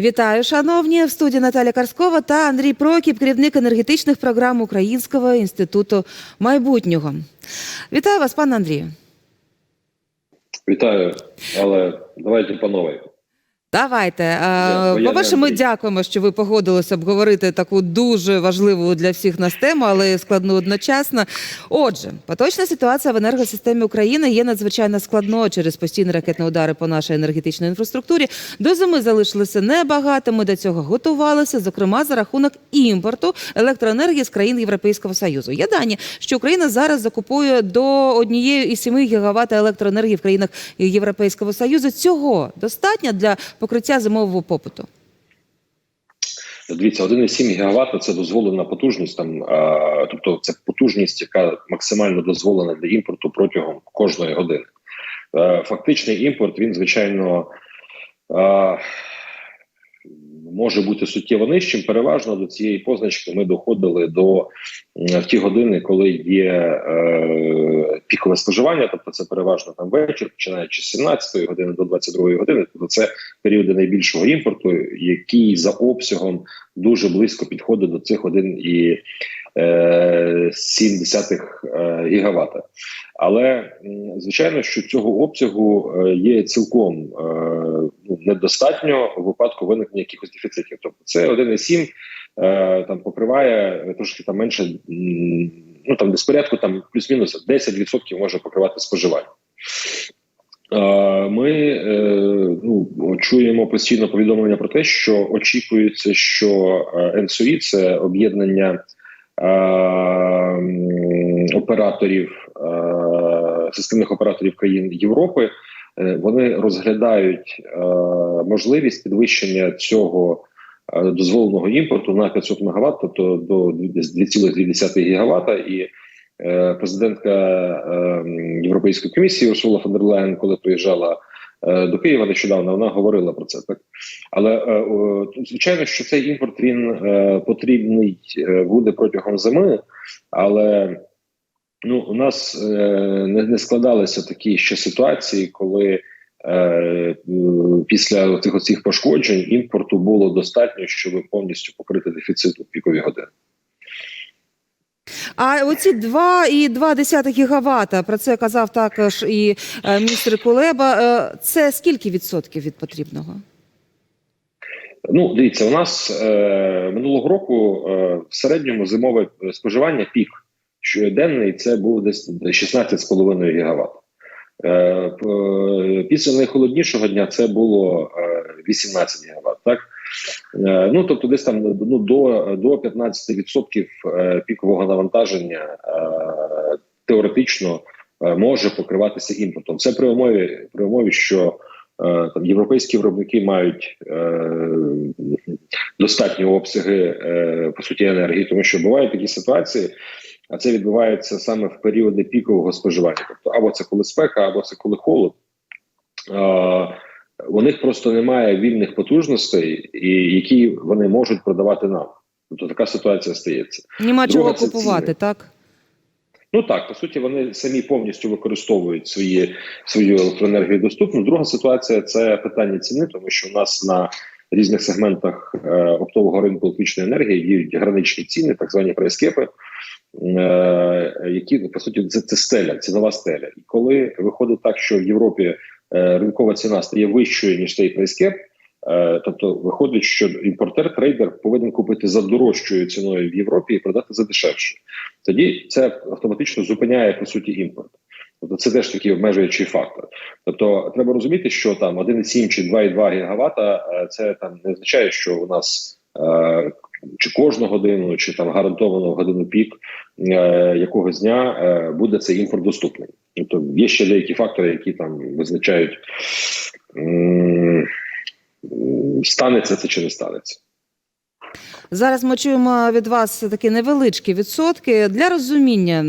Вітаю, шановні в студії Наталя Карскова та Андрій Прокіп, керівник енергетичних програм Українського інституту майбутнього. Вітаю вас, пане Андрію. Вітаю, але давайте по новій. Давайте. Е, По-перше, ми дякуємо, що ви погодилися обговорити таку дуже важливу для всіх нас тему, але складну одночасно. Отже, поточна ситуація в енергосистемі України є надзвичайно складною через постійні ракетні удари по нашій енергетичній інфраструктурі. До зими залишилося небагато. Ми до цього готувалися, зокрема за рахунок імпорту електроенергії з країн Європейського Союзу. Є дані, що Україна зараз закупує до однієї із 7 гігават електроенергії в країнах Європейського Союзу. Цього достатньо для покриття зимового попиту. Дивіться, 1,7 ГВт – це дозволена потужність. Там а, тобто це потужність, яка максимально дозволена для імпорту протягом кожної години. Е, Фактичний імпорт він звичайно а, може бути суттєво нижчим. Переважно до цієї позначки ми доходили до в ті години, коли є е, пікове споживання, тобто це переважно там вечір, починаючи з 17 години до 22 години. Тобто це періоди найбільшого імпорту, який за обсягом дуже близько підходить до цих 1,7 е, гігавата. Але звичайно, що цього обсягу е, є цілком е, ну, недостатньо у випадку виникнення якихось дефіцитів. Тобто це 1,7 е, там покриває трошки там менше, ну там десь порядку там плюс-мінус 10% може покривати споживання. Ми ну, чуємо постійно повідомлення про те, що очікується, що НСОІ – це об'єднання операторів е, системних операторів країн Європи. Е, Вони розглядають е, можливість підвищення цього е, дозволеного імпорту на 500 МВт, тобто до десь 2,2 гігавата. І е, президентка е, Європейської комісії Урсула фон дер Лейн, коли приїжджала е, до Києва нещодавно, вона говорила про це. Так але е, звичайно, що цей імпорт він е, потрібний е, буде протягом зими, але ну у нас е, не, складалися такі ще ситуації, коли. е, е, Після цих оцих пошкоджень імпорту було достатньо, щоб повністю покрити дефіцит у пікові години. А оці 2,2 гігавата, про це казав також і е, міністр Кулеба. Е, Це скільки відсотків від потрібного? Ну, дивіться, у нас е, минулого року е, в середньому зимове споживання пік щоденний це був десь 16,5 гігават. Е, після найхолоднішого дня це було е, 18 гігават. Так? Е, ну, тобто, десь там ну, до, до 15% е, пікового навантаження е, теоретично може покриватися імпортом. Це при умові, при умові що там європейські виробники мають достатні обсяги по суті енергії, тому що бувають такі ситуації, а це відбувається саме в періоди пікового споживання. Тобто, або це коли спека, або це коли холод. У них просто немає вільних потужностей, і які вони можуть продавати нам. Тобто така ситуація стається. Нема Друга чого купувати, ціни. так? Ну так, по суті, вони самі повністю використовують свої свою електроенергію доступну. Друга ситуація це питання ціни, тому що у нас на різних сегментах е, оптового ринку електричної енергії діють граничні ціни, так звані прайскепи, е, які по суті це, це стеля, цінова стеля. І коли виходить так, що в Європі ринкова ціна стає вищою ніж цей прайскеп, е, тобто виходить, що імпортер трейдер повинен купити за дорожчою ціною в Європі і продати за дешевше тоді це автоматично зупиняє по суті імпорт. Тобто це теж такий обмежуючий фактор. Тобто треба розуміти, що там 1,7 чи 2,2 гігавата е, це там не означає, що у нас е, чи кожну годину, чи там гарантовано годину пік е, якогось дня е, буде цей імпорт доступний. Тобто є ще деякі фактори, які там визначають, станеться це чи не станеться. Зараз ми чуємо від вас такі невеличкі відсотки для розуміння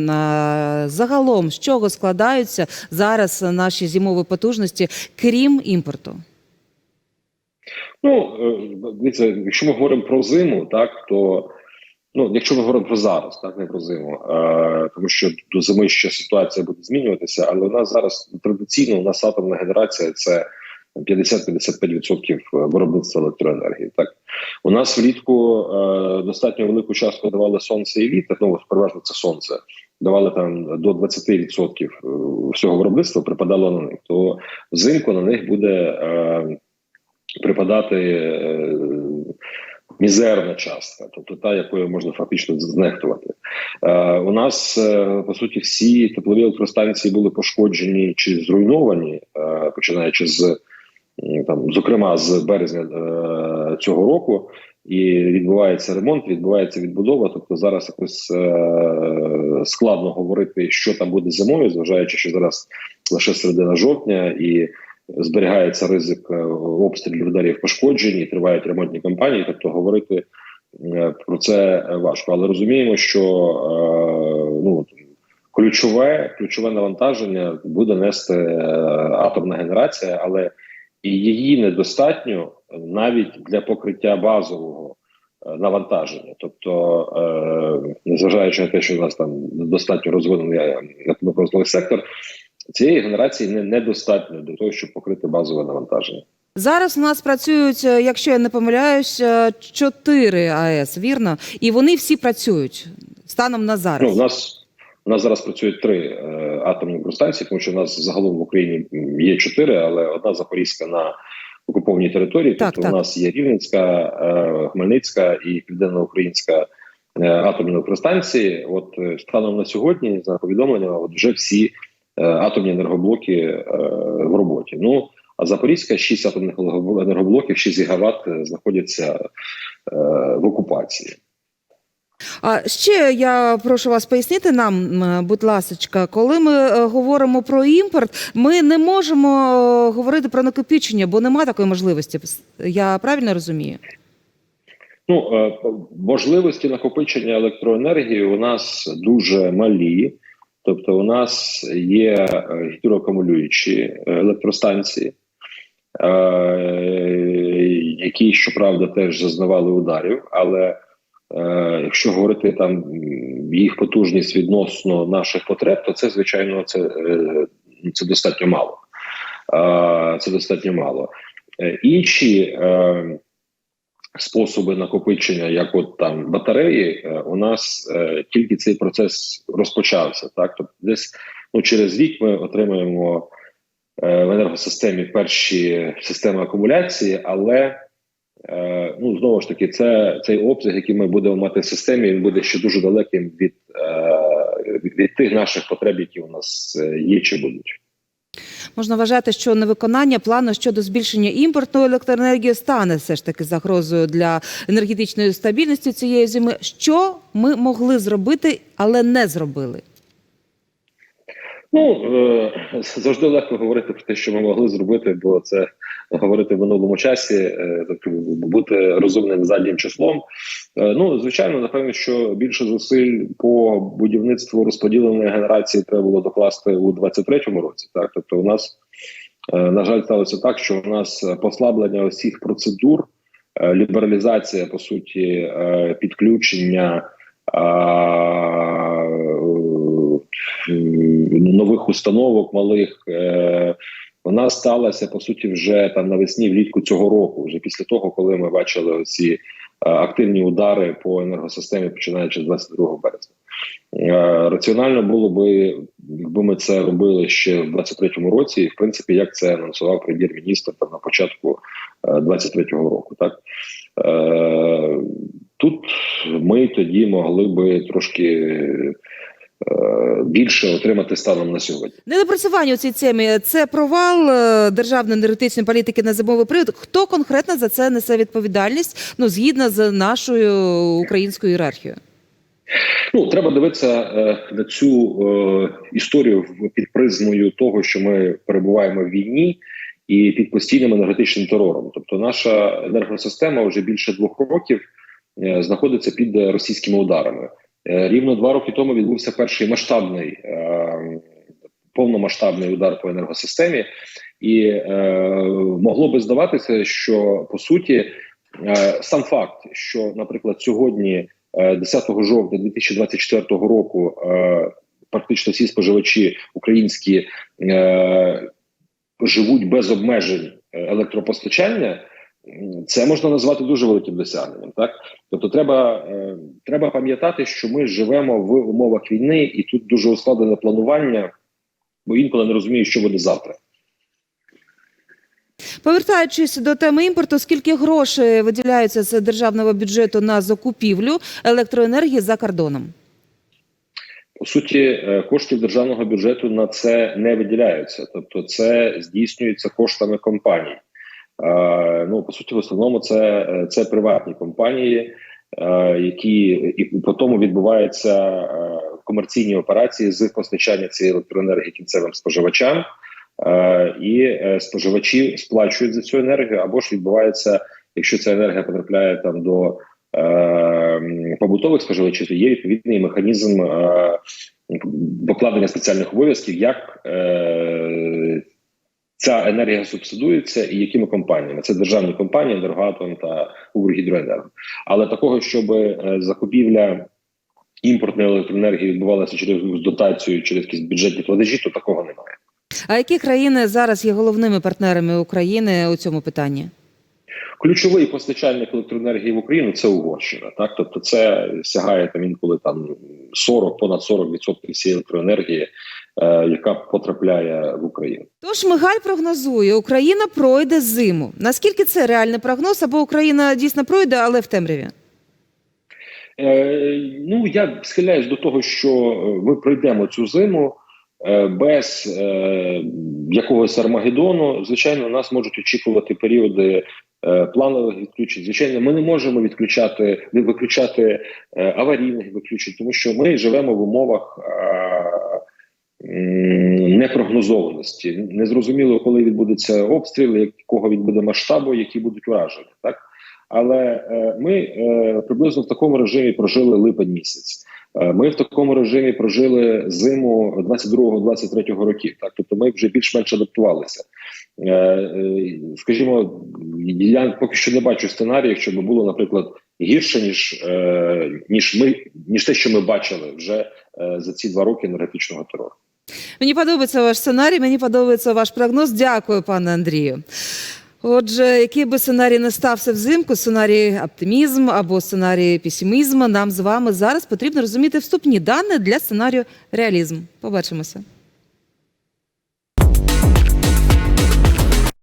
загалом, з чого складаються зараз наші зимові потужності, крім імпорту. Ну, е, дивіться, якщо ми говоримо про зиму, так то ну, якщо ми говоримо про зараз, так не про зиму, е, тому що до зими ще ситуація буде змінюватися, але у нас зараз традиційно у нас атомна генерація це 50-55% виробництва електроенергії. Так у нас влітку е, достатньо велику частку давали сонце і вітер. Ну переважно це сонце. Давали там до 20% всього виробництва припадало на них. То взимку на них буде е, припадати е, мізерна частка, тобто та, якою можна фактично знехтувати. Е, у нас е, по суті всі теплові електростанції були пошкоджені чи зруйновані, е, починаючи з там, зокрема з березня е, цього року. І відбувається ремонт, відбувається відбудова. Тобто зараз якось е, складно говорити, що там буде зимою, зважаючи, що зараз лише середина жовтня і зберігається ризик е, обстрілів ударів пошкоджень, і тривають ремонтні кампанії. Тобто говорити е, про це важко, але розуміємо, що е, ну ключове ключове навантаження буде нести е, атомна генерація, але і її недостатньо навіть для покриття базового е, навантаження. Тобто, е, незважаючи на те, що у нас там достатньо розвинений атомно сектор, цієї генерації не недостатньо для того, щоб покрити базове навантаження. Зараз у нас працюють, е, якщо я не помиляюсь, е, чотири АЕС, вірно? І вони всі працюють станом на зараз. Ну, у нас у нас зараз працюють три е, атомні електростанції, тому що у нас загалом в Україні є чотири, але одна Запорізька на окупованій території. Так, тобто так. у нас є Рівненська, е, Хмельницька і Південноукраїнська е, атомні електростанції. От е, станом на сьогодні, за повідомленням, от вже всі атомні енергоблоки е, в роботі. Ну а Запорізька 6 атомних енергоблоків, 6 гігават е, знаходяться е, в окупації. А ще я прошу вас пояснити нам, будь ласочка, коли ми е, говоримо про імпорт, ми не можемо е, говорити про накопичення, бо нема такої можливості. Я правильно розумію? Ну е, можливості накопичення електроенергії у нас дуже малі. Тобто, у нас є е, гідроакумулюючі електростанції, е, які щоправда теж зазнавали ударів. Але е, якщо говорити там їх потужність відносно наших потреб, то це звичайно це, е, це достатньо мало. Е, це достатньо мало. Е, інші е, способи накопичення, як от там батареї, е, у нас е, тільки цей процес розпочався. Так, тобто, десь ну через рік ми отримаємо е, в енергосистемі перші системи акумуляції, але е, ну знову ж таки, це цей обсяг, який ми будемо мати в системі, він буде ще дуже далеким від, е, від, тих наших потреб, які у нас е, є чи будуть. Можна вважати, що невиконання плану щодо збільшення імпортної електроенергії стане все ж таки загрозою для енергетичної стабільності цієї зими. Що ми могли зробити, але не зробили? Ну е, завжди легко говорити про те, що ми могли зробити, бо це говорити в минулому часі, е, бути розумним заднім числом. Е, ну звичайно, напевно, що більше зусиль по будівництву розподіленої генерації треба було докласти у 23-му році. Так, тобто, у нас е, на жаль сталося так, що у нас послаблення усіх процедур, лібералізація по суті, підключення. нових установок малих вона сталася по суті вже там навесні влітку цього року, вже після того, коли ми бачили ці е, активні удари по енергосистемі, починаючи з 22 березня. Е, Раціонально було би, якби ми це робили ще в 23-му році, і в принципі, як це анонсував прем'єр-міністр там на початку е, 23-го року. Так е, тут ми тоді могли би трошки е, більше отримати станом на сьогодні. Недопрацювання у цій темі це провал е, державної енергетичної політики на зимовий період. Хто конкретно за це несе відповідальність? Ну згідно з нашою українською ієрархією? Ну треба дивитися е, на цю е, історію під призмою того, що ми перебуваємо в війні і під постійним енергетичним терором. Тобто, наша енергосистема вже більше двох років е, знаходиться під е, російськими ударами. Е, рівно два роки тому відбувся перший масштабний е, повномасштабний удар по енергосистемі, і е, могло би здаватися, що по суті сам факт, що, наприклад, сьогодні. Е, 10 жовтня 2024 року практично всі споживачі українські живуть без обмежень електропостачання, це можна назвати дуже великим досягненням. Так, тобто, треба, е, треба пам'ятати, що ми живемо в умовах війни, і тут дуже ускладнене планування, бо інколи не розумієш, що буде завтра. Повертаючись до теми імпорту, скільки грошей виділяються з державного бюджету на закупівлю електроенергії за кордоном? По суті, е, коштів державного бюджету на це не виділяються, тобто це здійснюється коштами компаній. Е, Ну, по суті, в основному це, це приватні компанії, е, які і по тому відбуваються е, комерційні операції з постачання цієї електроенергії кінцевим споживачам. І споживачі сплачують за цю енергію, або ж відбувається, якщо ця енергія потрапляє там до побутових споживачів, то є відповідний механізм покладення спеціальних обов'язків, як ця енергія субсидується і якими компаніями. Це державні компанії, енергоатом та Укргідроенерго. Але такого, щоб е, закупівля імпортної електроенергії відбувалася через дотацію, через якісь бюджетні платежі, то такого немає. А які країни зараз є головними партнерами України у цьому питанні? Ключовий постачальник електроенергії в Україну це Угорщина. Так, тобто, це сягає там інколи там 40, понад 40% всієї електроенергії, яка потрапляє в Україну. Тож Мигаль прогнозує, Україна пройде зиму. Наскільки це реальний прогноз, або Україна дійсно пройде, але в темряві? Е, ну я схиляюсь до того, що е, ми пройдемо цю зиму е, без е, якогось армагеддону. Звичайно, нас можуть очікувати періоди е, планових відключень. Звичайно, ми не можемо відключати виключати е, аварійних виключень, тому що ми живемо в умовах. Е, Непрогнозованості незрозуміло, коли відбудеться обстріл, якого він буде масштабу, які будуть ураження, так але е, ми е, приблизно в такому режимі прожили липень місяць. Е, Ми в такому режимі прожили зиму 22-23 років. Так, тобто ми вже більш-менш адаптувалися. Скажімо, я поки що не бачу сценаріїв, щоб було, наприклад, гірше ніж, ніж ми, ніж те, що ми бачили вже за ці два роки енергетичного терору. Мені подобається ваш сценарій, мені подобається ваш прогноз. Дякую, пане Андрію. Отже, який би сценарій не стався взимку, сценарій оптимізм або сценарій песимізм, нам з вами зараз потрібно розуміти вступні дані для сценарію реалізм. Побачимося.